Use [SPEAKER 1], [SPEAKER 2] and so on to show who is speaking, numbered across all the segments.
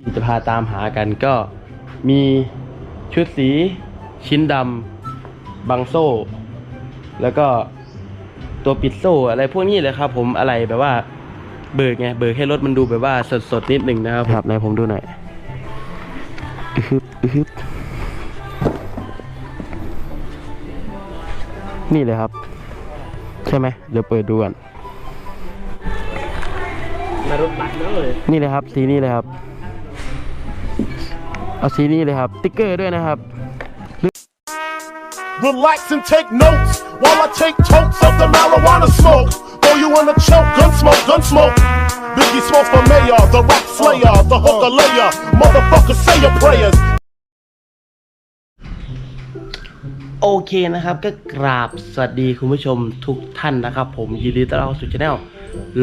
[SPEAKER 1] ที่จะพาตามหากันก็มีชุดสีชิ้นดำบังโซ่ แล้วก็ตัวปิดโซ่อะไรพวกนี้เลยครับ ผมอะไรแบบว่าเบิกไงเบิกให้รถมันดูแบบว่าสดสดๆนิดหนึ่งนะครับครับไหนผมดูหน่อยอึฮึบอึฮึบนี่เลยครับ ใช่ไหมเดี๋ยวเปิดดูก่อน
[SPEAKER 2] มารถบัตรเลย
[SPEAKER 1] นี่เลยครับสีนี้เลยครับ เอาสีนี้เลยครับติ๊กเกอร์ด้วยนะครับ
[SPEAKER 3] Relax and take notes while I take totes of the marijuana smoke. Throw you in a choke, gun smoke, gun smoke. Biggie smoke for mayor, the rap slayer, the hooker layer. Motherfucker, say your prayers.
[SPEAKER 1] โอเคนะครับก็กราบสวัสดีคุณผู้ชมทุกท่านนะครับ ผมยินดีต้อนรับเข้าสู่ช anel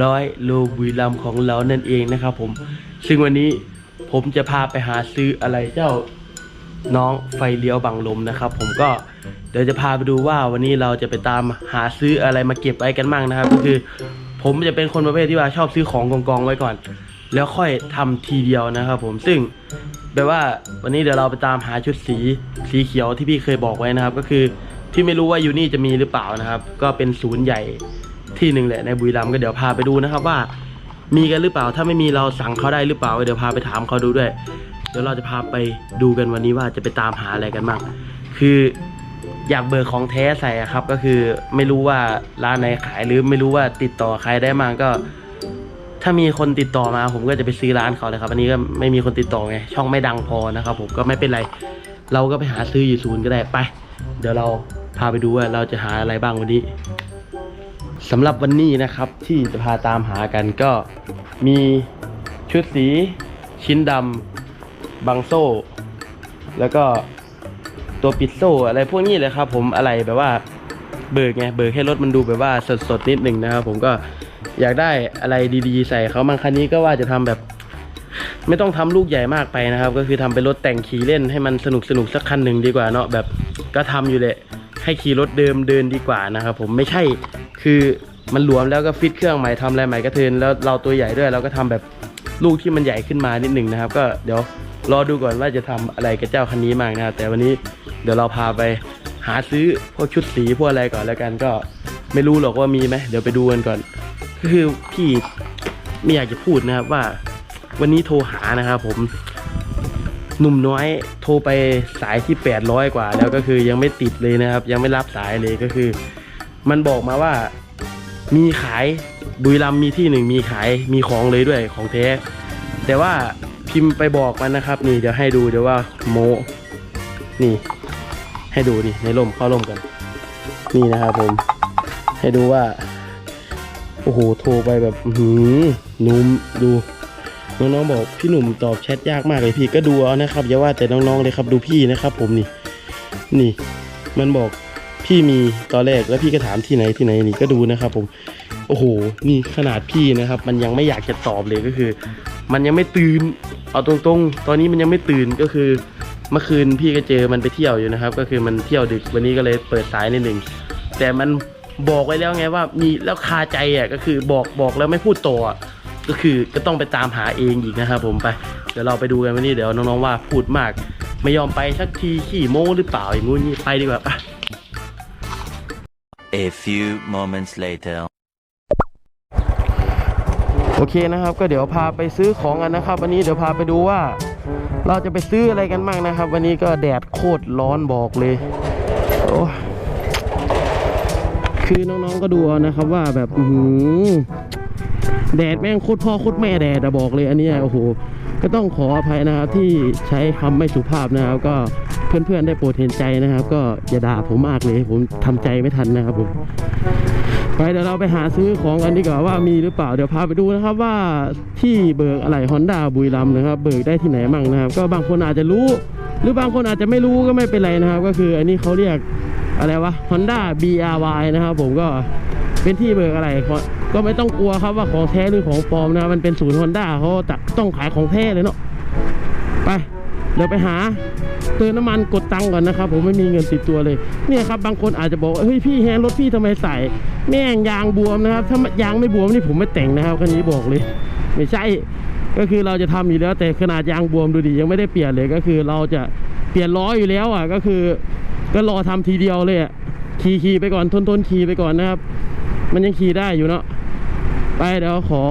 [SPEAKER 1] ร้อยโลบุรีรัมย์ของเรานั่นเองนะครับผมซึ่งวันนี้ ผมจะพาไปหาซื้ออะไรเจ้าน้องไฟเลี้ยวบังลมนะครับ ผมก็เดี๋ยวจะพาไปดูว่าวันนี้เราจะไปตามหาซื้ออะไรมาเก็บไว้กันมั่งนะครับ ก็คือ ผมจะเป็นคนประเภทที่ว่าชอบซื้อของกองๆไว้ก่อน แล้วค่อยทำทีเดียวนะครับ ผมซึ่งแปลว่าวันนี้เดี๋ยวเราไปตามหาชุดสีสีเขียวที่พี่เคยบอกไว้นะครับ ก็คือพี่ไม่รู้ว่ายูนี่จะมีหรือเปล่านะครับ ก็เป็นศูนย์ใหญ่ที่หนึ่งแหละในบุรีรัมย์ก็เดี๋ยวพาไปดูนะครับว่า มีกันหรือเปล่า ถ้าไม่มีเราสั่งเขาได้หรือเปล่า เดี๋ยวพาไปถามเขาดูด้วย เดี๋ยวเราจะพาไปดูกันวันนี้ว่าจะไปตามหาอะไรกันบ้าง คืออยากเบิกของแท้ใส่อะครับ ก็คือไม่รู้ว่าร้านไหนขายหรือไม่รู้ว่าติดต่อใครได้มาก็ ถ้ามีคนติดต่อมาผมก็จะไปซื้อร้านเขาเลยครับ อันนี้ก็ไม่มีคนติดต่อไง ช่องไม่ดังพอนะครับ ผมก็ไม่เป็นไร เราก็ไปหาซื้ออยู่ศูนย์ก็ได้ไป เดี๋ยวเราพาไปดูว่าเราจะหาอะไรบ้างวันนี้ สำหรับวันนี้นะครับที่จะพาตามหากันก็มีชุดสีชิ้นดำบังโซ่ แล้วก็ตัวปิดโซ่อะไรพวกนี้เลยครับ ผมอะไรแบบว่าเบิกไงเบิกให้รถมันดูแบบว่าสดสดนิดหนึ่งนะครับ ผมก็อยากได้อะไรดีๆ ใส่เขาบางคันนี้ก็ว่าจะทำแบบ ไม่ต้องทำลูกใหญ่มากไปนะครับ ก็คือทำเป็นรถแต่งขี่เล่นให้มันสนุกสนุกสักคันหนึ่งดีกว่าเนาะแบบก็ทำอยู่แหละ ให้ขี่รถเดิมเดินดีกว่านะครับผมไม่ใช่คือมันหลวมแล้วก็ฟิตเครื่องใหม่ทำอะไรใหม่ก็เทินแล้วเราตัวใหญ่ด้วยเราก็ทำแบบลูกที่มันใหญ่ขึ้นมานิดหนึ่งนะครับ ก็เดี๋ยวรอดูก่อนว่าจะทำอะไรกับเจ้าคันนี้มากนะครับแต่วันนี้เดี๋ยวเราพาไปหาซื้อพวกชุดสีพวกอะไรก่อนแล้วกันก็ไม่รู้หรอกว่ามีไหมเดี๋ยวไปดูกันก่อน คือพี่ไม่อยากจะพูดนะครับว่า วันนี้โทรหานะครับผม หนุ่มน้อยโทรไปสายที่ 800 กว่า แล้วก็คือยังไม่ติดเลยนะครับ ยังไม่รับสายเลยก็คือ มันบอกมาว่ามีขายบุรีรัมมีที่หนึ่งมีขายมีของเลยด้วยของแท้แต่ว่าพิมพ์ไปบอกมันนะครับ นี่เดี๋ยวให้ดูเดี๋ยวว่าโมนี่ ให้ดูนี่ในร่มเข้าร่มกัน นี่นะครับผม ให้ดูว่า โอ้โหโทรไปแบบหือหนุ่มดู น้องๆบอกพี่หนุ่มตอบแชทยากมากเลยพี่ก็ดูเอานะครับอย่าว่าแต่น้องๆเลยครับดูพี่นะครับ ผมนี่ นี่ มันบอกพี่มีตอนแรกแล้วพี่ก็ถามที่ไหนที่ไหนนี่ก็ดูนะครับ ผม โอ้โห นี่ขนาดพี่นะครับ มันยังไม่อยากจะตอบเลยก็คือ มันยังไม่ตื่นเอาตรงๆ ตอนนี้มันยังไม่ตื่นก็คือ เมื่อคืนพี่ก็เจอมันไปเที่ยวอยู่นะครับ ก็คือมันเที่ยวดึกวันนี้ก็เลยเปิดสายนิดหนึ่งแต่มันบอกไว้แล้วไงว่ามีแล้วคาใจอะก็คือบอกบอกแล้วไม่พูดต่ออะ ก็คือก็ต้องไปตามหาเองอีกนะครับผมไป เดี๋ยวเราไปดูกันวันนี้เดี๋ยวน้องๆว่าพูดมาก ไม่ยอมไปสักทีขี่โม้หรือเปล่าอย่างงู้นนี่ไปดีกว่าปะ
[SPEAKER 4] A few moments later.
[SPEAKER 1] โอเคนะครับ ก็เดี๋ยวพาไปซื้อของกันนะครับ วันนี้เดี๋ยวพาไปดูว่า เราจะไปซื้ออะไรกันบ้างนะครับ วันนี้ก็แดดโคตรร้อนบอกเลยโอ้ยคือน้องๆก็ดูเอานะครับว่าแบบอือหือ แดดแม่งโคตรพ่อโคตรแม่แดดอะบอกเลยอันนี้โอ้โหก็ต้องขออภัยนะครับที่ใช้คำไม่สุภาพนะครับ ก็เพื่อนๆได้โปรดเห็นใจนะครับ ก็อย่าด่าผมมากเลย ผมทำใจไม่ทันนะครับผมไปเดี๋ยวเราไปหาซื้อของกันดีกว่าว่ามีหรือเปล่าเดี๋ยวพาไปดูนะครับว่าที่เบิกอะไรฮอนด้าบุรีรัมย์นะครับ เบิกได้ที่ไหนมั่งนะครับ ก็บางคนอาจจะรู้ หรือบางคนอาจจะไม่รู้ก็ไม่เป็นไรนะครับ ก็คืออันนี้เขาเรียกอะไรวะ Honda BRY นะครับ ผมก็ เป็นที่เบิกอะไรก็ก็ไม่ต้องกลัวครับว่าของแท้หรือของปลอมนะครับมันเป็นศูนย์ Honda เขาต้องขายของแท้เลยเนาะไปเดี๋ยวไปหาเติมน้ำมันกดตังค์ก่อนนะครับ ผมไม่มีเงินติดตัวเลย เนี่ยครับบางคนอาจจะบอกเฮ้ยพี่แฮนด์รถพี่ทำไมใส่แม่งยางบวมนะครับ ถ้ายางไม่บวมนี่ผมไม่แต่งนะครับคันนี้บอกเลย ไม่ใช่ก็คือเราจะทำอยู่แล้วแต่ขนาดยางบวมดูดิยังไม่ได้เปลี่ยนเลยก็คือเราจะเปลี่ยนล้ออยู่แล้วอะก็คือ ก็รอทำทีเดียวเลยอะขี่ขี่ไปก่อนทนทนขี่ไปก่อนนะครับ มันยังขี่ได้อยู่เนาะไปเดี๋ยวขอ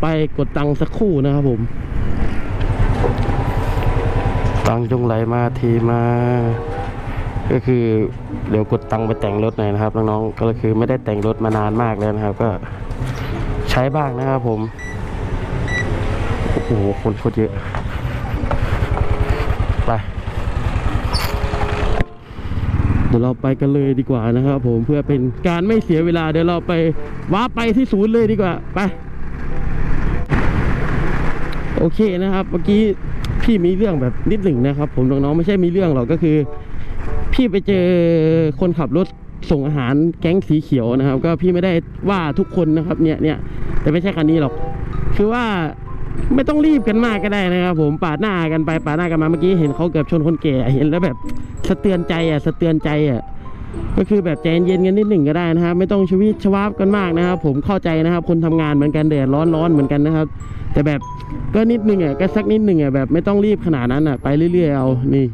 [SPEAKER 1] ไปกดตังค์สักครู่นะครับผม ตังค์จงไหลมาทีมา ก็คือเดี๋ยวกดตังค์ไปแต่งรถหน่อยนะครับน้องๆก็คือไม่ได้แต่งรถมานานมากแล้วนะครับ ก็ใช้บ้างนะครับผม โอ้โหคนโคตรเยอะ ไป เดี๋ยวเราไปกันเลยดีกว่านะครับ ผมเพื่อเป็นการไม่เสียเวลาเดี๋ยวเราไปว้าไปที่ศูนย์เลยดีกว่าไปโอเคนะครับเมื่อกี้พี่มีเรื่องแบบนิดหนึ่งนะครับ ผมน้องๆไม่ใช่มีเรื่องหรอกก็คือ พี่ไปเจอคนขับรถส่งอาหารแก๊งสีเขียวนะครับ ก็พี่ไม่ได้ว่าทุกคนนะครับเนี่ยเนี่ยแต่ไม่ใช่คันนี้หรอก คือว่า ไม่ต้องรีบกันมากก็ได้นะครับผมปาดหน้ากันไปปาดหน้ากันมาเมื่อกี้เห็นเขาเกือบชนคนแก่เห็นแล้วแบบสะเตือนใจอะสะเตือนใจอะก็คือแบบใจเย็นกันนิดหนึ่งก็ได้นะครับ ไม่ต้องชวิตชวาบกันมากนะครับ ผมเข้าใจนะครับ คนทำงานเหมือนกันแดดร้อนร้อนเหมือนกันนะครับ แต่แบบก็นิดหนึ่งอะก็สักนิดหนึ่งอะแบบไม่ต้องรีบขนาดนั้นอะไปเรื่อยๆเอานี่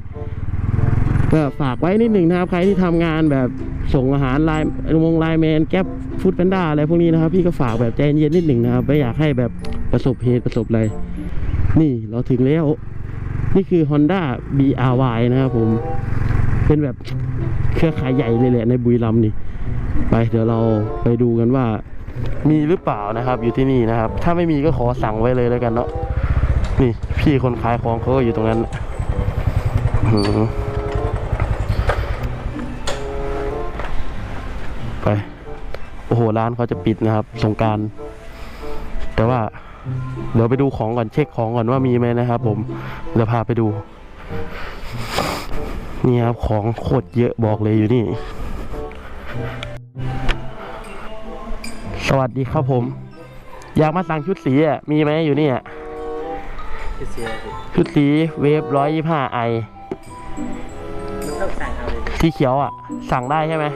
[SPEAKER 1] ก็ฝากไว้นิดหนึ่งนะครับ ใครที่ทำงานแบบส่งอาหารไลน์วงไลน์แมนแก๊ปฟู้ดแพนด้าอะไรพวกนี้นะครับพี่ก็ฝากแบบใจเย็นนิดหนึ่งนะครับไม่อยากให้แบบประสบเหตุประสบอะไร นี่เราถึงแล้ว นี่คือ Honda BRY นะครับผมเป็นแบบเครือข่ายใหญ่เลยแหละในบุรีรัมย์นี่ ไปเดี๋ยวเราไปดูกันว่า มีหรือเปล่านะครับ อยู่ที่นี่นะครับ ถ้าไม่มีก็ขอสั่งไว้เลยแล้วกันเนาะนี่พี่คนขายของเขาก็อยู่ตรงนั้นอือ หร้านเขาจะปิดนะครับสงกราร แต่ว่าเดี๋ยวไปดูของก่อนเช็คของก่อนว่ามีไหมนะครับผมเดี๋ยวพาไปดู นี่ครับของโคตรเยอะบอกเลยอยู่นี่ สวัสดีครับผม อยากมาสั่งชุดสีอะมีไหมอยู่นี่อะ
[SPEAKER 2] ที่เสียสิ
[SPEAKER 1] ชุดสีเวฟร้อยยี่ห้าไอ
[SPEAKER 2] มันต้องสั่งเอาเลย
[SPEAKER 1] สีเขียวอะ สั่งได้ใช่ไหม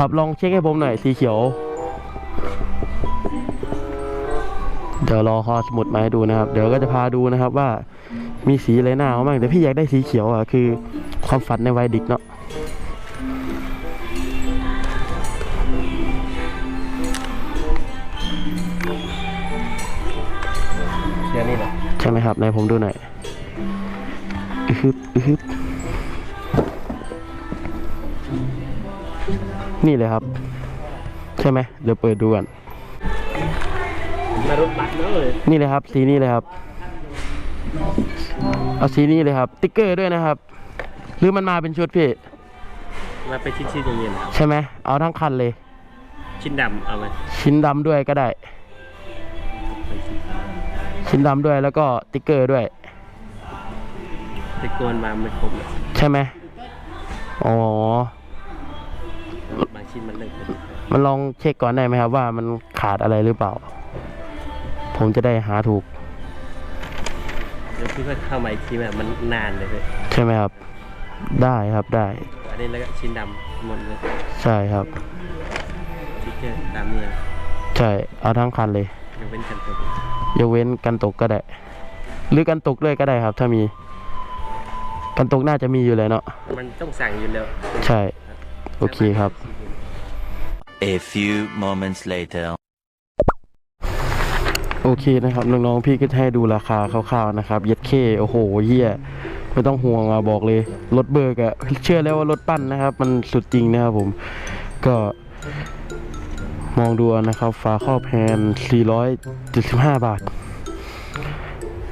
[SPEAKER 1] ครับลองเช็คให้ผมหน่อยสีเขียว เดี๋ยวรอคอสมุดมาให้ดูนะครับ เดี๋ยวก็จะพาดูนะครับว่ามีสีอะไรหน้าเขาบ้างแต่พี่อยากได้สีเขียวอะคือความฝันในวัยเด็กเนาะเดี๋ยวนี้แหละใช่ไหมครับไหนผมดูหน่อยอือฮึบอือฮึบ นี่เลยครับ ใช่ไหมเดี๋ยวเปิดดูกัน
[SPEAKER 2] มารถบัสเลย
[SPEAKER 1] นี่เลยครับ สีนี้เลยครับ เอาสีนี้เลยครับ ติ๊กเกอร์ด้วยนะครับ หรือมันมาเป็นชุดพี่
[SPEAKER 2] มาเป็นชิ้นๆอย่างเงี้ยนะครับ
[SPEAKER 1] ใช่ไหมเอาทั้งคันเลย
[SPEAKER 2] ชิ้นดำเอาไหม
[SPEAKER 1] ชิ้นดำด้วยก็ได้ ชิ้นดำด้วยแล้วก็ติ๊กเกอร์ด้วย
[SPEAKER 2] ตะโกนมาไม่ครบเลย
[SPEAKER 1] ใช่ไหมอ๋อ
[SPEAKER 2] บาง ชิ้นมันเลิกไป
[SPEAKER 1] มันลองเช็คก่อนได้ไหมครับว่ามันขาดอะไรหรือเปล่า ผมจะได้หาถูก
[SPEAKER 2] เดี๋ยวพี่ก็เข้ามาอีกทีแบบมันนานเลยเลย
[SPEAKER 1] ใช่ไหมครับ ได้ครับได้
[SPEAKER 2] อันนี้แล้วก็ชิ้นดำหมดเลย
[SPEAKER 1] ใช่ครับ
[SPEAKER 2] สติ๊กเกอร์ตามเนี่ย
[SPEAKER 1] ใช่เอาทั้งคันเลย
[SPEAKER 2] ยังเป็นกันตัวย
[SPEAKER 1] กเว้นกันตกก็ได้ หรือกันตกด้วยก็ได้ครับ ถ้ามีกันตกน่าจะมีอยู่เลยเนาะ
[SPEAKER 2] มันต้องสั่งอยู่แล้ว
[SPEAKER 1] ใช่ โอเคครับ
[SPEAKER 4] A few moments later.
[SPEAKER 1] โอเคนะครับน้องๆพี่ก็ให้ดูราคาคร่าวๆนะครับเย็ดเคโอ้โหเฮียไม่ต้องห่วงมาบอกเลย รถเบิร์กอะเชื่อแล้วว่ารถปั้นนะครับ มันสุดจริงนะครับผมก็มองดูนะครับฝาครอบแฮนด์475 บาท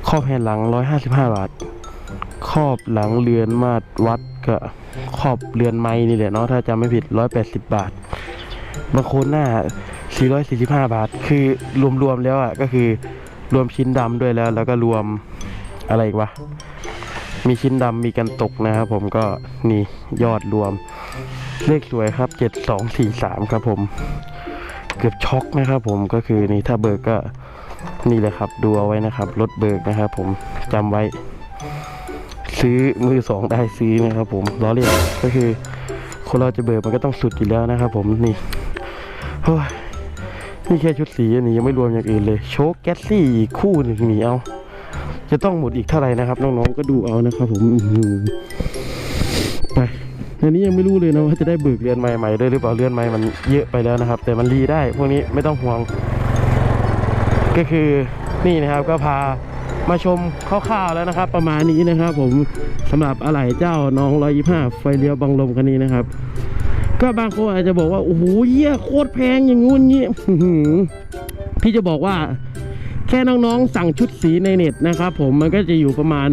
[SPEAKER 1] ครอบแฮนด์หลัง 155 บาท ครอบหลังเรือนมาตรวัดก็ครอบเรือนไม้นี่แหละเนาะถ้าจำไม่ผิด 180 บาท บางคนหน้า 445 บาท คือรวมๆแล้วอะก็คือรวมชิ้นดำด้วยแล้ว แล้วก็รวมอะไรอีกวะ มีชิ้นดำมีกันตกนะครับผมก็นี่ยอดรวม เลขสวยครับ 7243 ครับผม เกือบช็อกนะครับผมก็คือนี่ถ้าเบิกก็นี่แหละครับดูเอาไว้นะครับรถเบิกนะครับผมจำไว้ ซื้อมือสองได้ซื้อนะครับผมล้อเลียนก็คือคนเราจะเบิกมันก็ต้องสุดอยู่แล้วนะครับผมนี่ โอ้ยนี่แค่ชุดสีอันนี้ยังไม่รวมอย่างอื่นเลย โชคแก๊สซี่อีกคู่หนึ่งนี่เอา จะต้องหมดอีกเท่าไหร่นะครับ น้องๆก็ดูเอานะครับผมไปอันนี้ยังไม่รู้เลยนะว่าจะได้เบิกเรือนใหม่ๆด้วยหรือเปล่าเรือนใหม่มันเยอะไปแล้วนะครับ แต่มันรีได้ พวกนี้ไม่ต้องห่วง ก็คือนี่นะครับก็พามาชมคร่าวๆแล้วนะครับ ประมาณนี้นะครับ ผมสำหรับอะไหล่เจ้าน้อง125ไฟเลี้ยวบังลมคันนี้นะครับ ก็บางคนอาจจะบอกว่า โอ้โหเยี่ยโคตรแพงอย่างงู้นงี้พี่จะบอกว่าแค่น้องๆสั่งชุดสีในเน็ตนะครับผมมันก็จะอยู่ประมาณ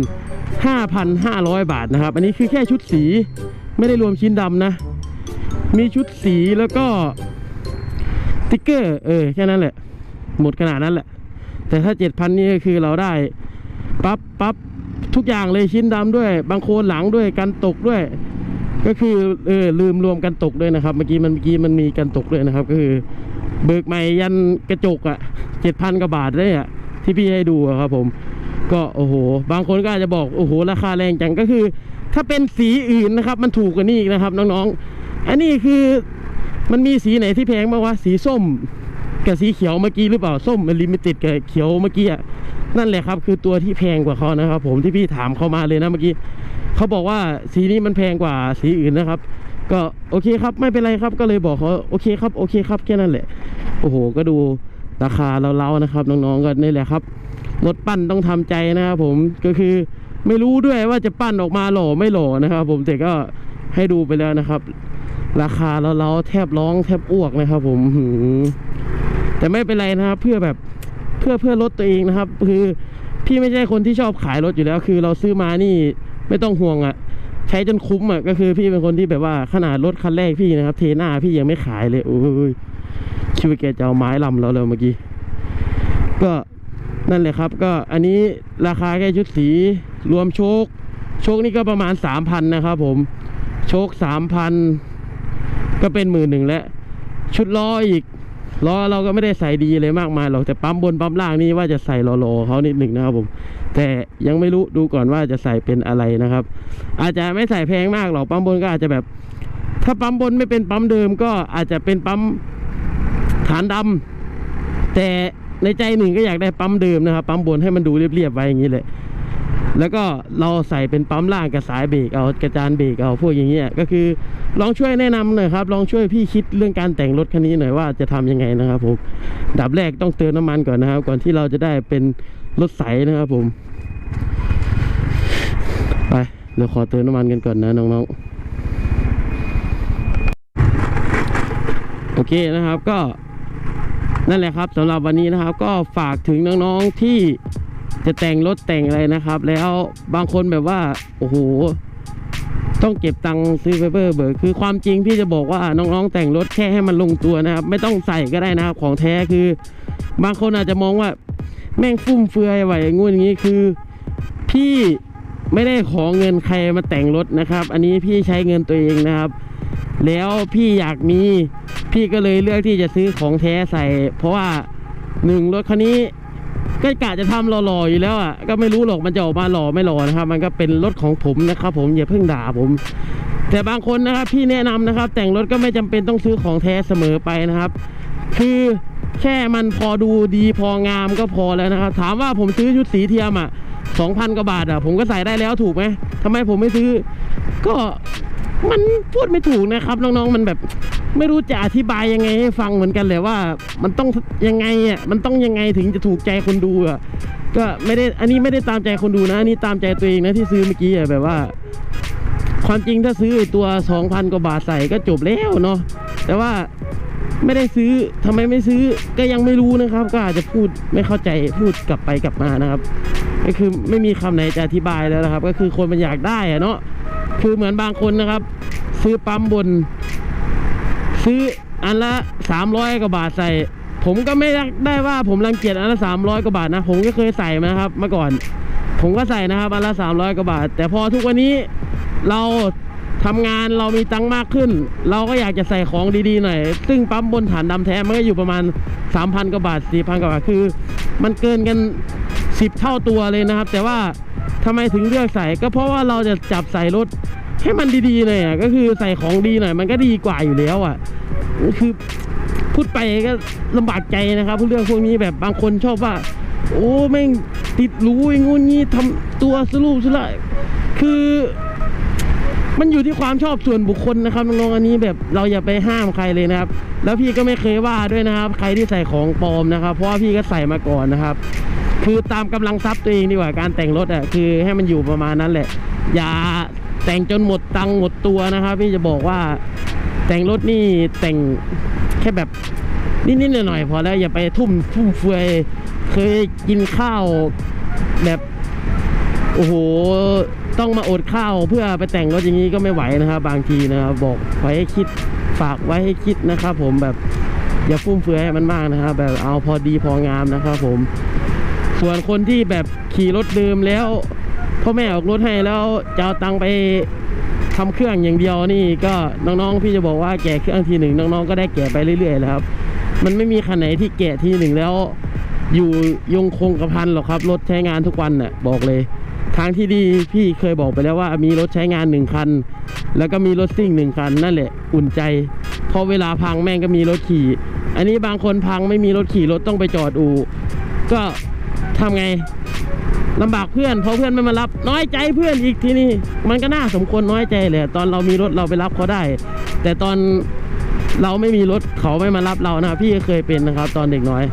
[SPEAKER 1] 5,500 บาทนะครับ อันนี้คือแค่ชุดสีไม่ได้รวมชิ้นดำนะ มีชุดสีแล้วก็ติ๊กเกอร์ เออ แค่นั้นแหละ หมดขนาดนั้นแหละ แต่ถ้า 7,000 นี่ก็คือเราได้ ปั๊บปั๊บทุกอย่างเลยชิ้นดำด้วย บางโคนหลังด้วยกันตกด้วย ก็คือเออลืมรวมกันตกด้วยนะครับเมื่อกี้มันเมื่อกี้มันมีกันตกด้วยนะครับ ก็คือ เบิกใหม่ยันกระจกอะเจ็ดพันกว่าบาทเลยอะที่พี่ให้ดูครับผม ก็โอ้โห บางคนก็อาจจะบอกโอ้โห ราคาแรงจังก็คือ ถ้าเป็นสีอื่นนะครับ มันถูกกว่านี้อีกนะครับน้องๆ อันนี้คือมันมีสีไหนที่แพงบ้างวะสีส้ม กับสีเขียวเมื่อกี้หรือเปล่าส้มมันลิมิเต็ดกับเขียวเมื่อกี้อะนั่นแหละครับ คือตัวที่แพงกว่าเขานะครับ ผมที่พี่ถามเขามาเลยนะเมื่อกี้เขาบอกว่าสีนี้มันแพงกว่าสีอื่นนะครับ ก็โอเคครับไม่เป็นไรครับ ก็เลยบอกเขาโอเคครับโอเคครับแค่นั้นแหละโอ้โห ก็ดูราคาเล้าๆนะครับ น้องๆก็นี่แหละครับรถปั้นต้องทำใจนะครับผมก็คือไม่รู้ด้วยว่าจะปั้นออกมาหล่อไม่หล่อนะครับ ผมแต่ก็ให้ดูไปแล้วนะครับ ราคาเล้าๆแทบร้องแทบอ้วกนะครับ ผมหื แต่ไม่เป็นไรนะครับ เพื่อแบบเพื่อเพื่อลดตัวเองนะครับ คือพี่ไม่ใช่คนที่ชอบขายรถอยู่แล้ว คือเราซื้อมานี่ไม่ต้องห่วงอะ่ะ ใช้จนคุ้มอะ่ะก็คือพี่เป็นคนที่แบบว่าขนาดรถคันแรกพี่นะครับ เทหน้าพี่ยังไม่ขายเลยโอ้ยคิดว่าแกจะเอาไม้ลำเราเลยเมื่อกี้ก็นั่นแหละครับ ก็อันนี้ราคาแค่ชุดสีรวมโชคโชคนี่ก็ประมาณสามพันนะครับผม โชคสามพันก็เป็นหมื่นหนึ่งแล้ว ชุดล้ออีก ล้อเราก็ไม่ได้ใส่ดีเลยมากมายหรอกแต่ปั๊มบนปั๊มล่างนี่ว่าจะใส่ล้อๆเขานิดหนึ่งนะครับผม แต่ยังไม่รู้ดูก่อนว่าจะใส่เป็นอะไรนะครับ อาจจะไม่ใส่แพงมากหรอกปั๊มบนก็อาจจะแบบ ถ้าปั๊มบนไม่เป็นปั๊มเดิมก็อาจจะเป็นปั๊มฐานดำแต่ในใจหนึ่งก็อยากได้ปั๊มเดิมนะครับปั๊มบนให้มันดูเรียบๆไว้อย่างนี้เลย แล้วก็เราใส่เป็นปั๊มล่างกับสายเบรกเอากระจานเบรกเอาพวกอย่างเงี้ยก็คือลองช่วยแนะนำหน่อยครับลองช่วยพี่คิดเรื่องการแต่งรถคันนี้หน่อยว่าจะทำยังไงนะครับผมดับแรกต้องเติมน้ำมันก่อนนะครับ ก่อนที่เราจะได้เป็นรถใสนะครับผมไปเดี๋ยวขอเติมน้ำมันกันก่อนนะน้องๆโอเคนะครับก็นั่นแหละครับสำหรับวันนี้นะครับ ก็ฝากถึงน้องๆที่ จะแต่งรถแต่งอะไรนะครับ แล้วบางคนแบบว่า โอ้โห ต้องเก็บตังค์ซื้อไฟเบอร์เบิร์คือความจริงพี่จะบอกว่าน้องๆ แต่งรถแค่ให้มันลงตัวนะครับ ไม่ต้องใส่ก็ได้นะครับ ของแท้คือ บางคนอาจจะมองว่า แม่งฟุ่มเฟือยไหวงู้นอย่างนี้คือ พี่ไม่ได้ขอเงินใครมาแต่งรถนะครับ อันนี้พี่ใช้เงินตัวเองนะครับ แล้วพี่อยากมีพี่ก็เลยเลือกที่จะซื้อของแท้ใส่ เพราะว่าหนึ่งรถคันนี้ ก็กะจะทำหล่อๆอยู่แล้วอะก็ไม่รู้หรอกมันจะออกมาหล่อไม่หล่อนะครับ มันก็เป็นรถของผมนะครับ ผมอย่าเพิ่งด่าผม แต่บางคนนะครับพี่แนะนำนะครับ แต่งรถก็ไม่จำเป็นต้องซื้อของแท้เสมอไปนะครับ คือแค่มันพอดูดีพองามก็พอแล้วนะครับ ถามว่าผมซื้อชุดสีเทียมอะสองพันกว่าบาทอะผมก็ใส่ได้แล้วถูกไหมทำไมผมไม่ซื้อ ก็ มันพูดไม่ถูกนะครับ น้องๆมันแบบไม่รู้จะอธิบายยังไงให้ฟังเหมือนกันเลยว่า มันต้องยังไงอะมันต้องยังไงถึงจะถูกใจคนดูอะก็ไม่ได้อันนี้ไม่ได้ตามใจคนดูนะอันนี้ตามใจตัวเองนะที่ซื้อเมื่อกี้อะแบบว่า ความจริงถ้าซื้อตัวสองพันกว่าบาทใส่ก็จบแล้วเนาะแต่ว่าไม่ได้ซื้อทำไมไม่ซื้อก็ยังไม่รู้นะครับ ก็อาจจะพูดไม่เข้าใจพูดกลับไปกลับมานะครับก็คือไม่มีคำไหนจะอธิบายแล้วนะครับ ก็คือคนมันอยากได้อะเนาะ คือเหมือนบางคนนะครับ ซื้อปั๊มบน ซื้ออันละสามร้อยกว่าบาทใส่ ผมก็ไม่ได้ว่าผมรังเกียจอันละสามร้อยกว่าบาทนะ ผมก็เคยใส่มานะครับเมื่อก่อน ผมก็ใส่นะครับอันละสามร้อยกว่าบาท แต่พอทุกวันนี้เราทำงานเรามีตังค์มากขึ้น เราก็อยากจะใส่ของดีๆหน่อย ซึ่งปั๊มบนฐานดำแท้มันก็อยู่ประมาณ 3,000กว่าบาท4,000กว่าบาทคือ มันเกินกัน 10 เท่าตัวเลยนะครับ แต่ว่า ทำไมถึงเลือกใส่ก็เพราะว่าเราจะจับใส่รถให้มันดีๆหน่อยอะก็คือใส่ของดีหน่อยมันก็ดีกว่าอยู่แล้วอะคือพูดไปก็ลำบากใจนะครับเรื่องพวกนี้แบบบางคนชอบว่า โอ้แม่งติดรู้งูงี้ทำตัวสรุปสละคือมันอยู่ที่ความชอบส่วนบุคคลนะครับน้องๆอันนี้แบบเราอย่าไปห้ามใครเลยนะครับ แล้วพี่ก็ไม่เคยว่าด้วยนะครับ ใครที่ใส่ของปลอมนะครับ เพราะว่าพี่ก็ใส่มาก่อนนะครับ คือตามกำลังทรัพย์ตัวเองดีกว่าการแต่งรถอะคือให้มันอยู่ประมาณนั้นแหละ อย่าแต่งจนหมดตังหมดตัวนะครับพี่จะบอกว่าแต่งรถนี่แต่งแค่แบบนิดๆหน่อยๆพอแล้วอย่าไปทุ่มฟุ่มเฟือยเคยกินข้าวแบบโอ้โหต้องมาอดข้าวเพื่อไปแต่งรถอย่างนี้ก็ไม่ไหวนะครับ บางทีนะครับบอกไว้ให้คิดฝากไว้ให้คิดนะครับ ผมแบบอย่าฟุ่มเฟือยให้มันมากนะครับ แบบเอาพอดีพองามนะครับ ผม ส่วนคนที่แบบขี่รถเดิมแล้วพ่อแม่ออกรถให้แล้วจะเอาตังค์ไปทำเครื่องอย่างเดียวนี่ก็น้องๆ พี่จะบอกว่าแกะเครื่องทีหนึ่งน้องๆก็ได้แกะไปเรื่อยๆแล้วครับ มันไม่มีคันไหนที่แกะทีหนึ่งแล้ว อยู่ยงคงกระพันหรอกครับ รถใช้งานทุกวันน่ะบอกเลย ทางที่ดีพี่เคยบอกไปแล้วว่ามีรถใช้งานหนึ่งคัน แล้วก็มีรถซิ่งหนึ่งคันนั่นแหละอุ่นใจพอเวลาพังแม่งก็มีรถขี่ อันนี้บางคนพังไม่มีรถขี่รถต้องไปจอดอู่ก็ ทำไงลำบากเพื่อนเพราะเพื่อนไม่มารับ น้อยใจเพื่อนอีกทีนี่มันก็น่าสมควรน้อยใจแหละตอนเรามีรถเราไปรับเขาได้ แต่ตอนเราไม่มีรถเขาไม่มารับเรานะพี่เคยเป็นนะครับ ตอนเด็กน้อย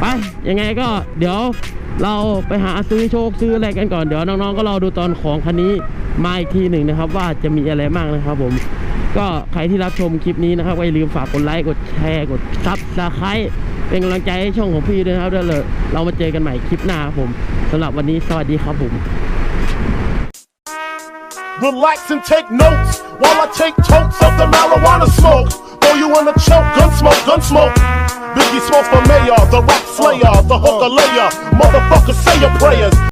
[SPEAKER 1] ไปยังไงก็เดี๋ยวเราไปหาซื้อโชคซื้ออะไรกันก่อนเดี๋ยวน้องๆก็รอดูตอนของคันนี้มาอีกทีหนึ่งนะครับ ว่าจะมีอะไรบ้างนะครับ ผม ก็ใครที่รับชมคลิปนี้นะครับก็อย่าลืมฝากกดไลค์กดแชร์กดซับสไครต์ เป็นกำลังใจให้ช่องของพี่ด้วยครับเดี๋ยวเลยเรามาเจอกันใหม่คลิปหน้าครับผมสำหรับวันนี้สวัสดีครับผม
[SPEAKER 3] Relax and take notes while I take totes of the marijuana smoke. Throw you in a choke, gun smoke, gun smoke. Biggie smokes for mayor, the rap slayer, the hooker layer. Motherfucker, say your prayers.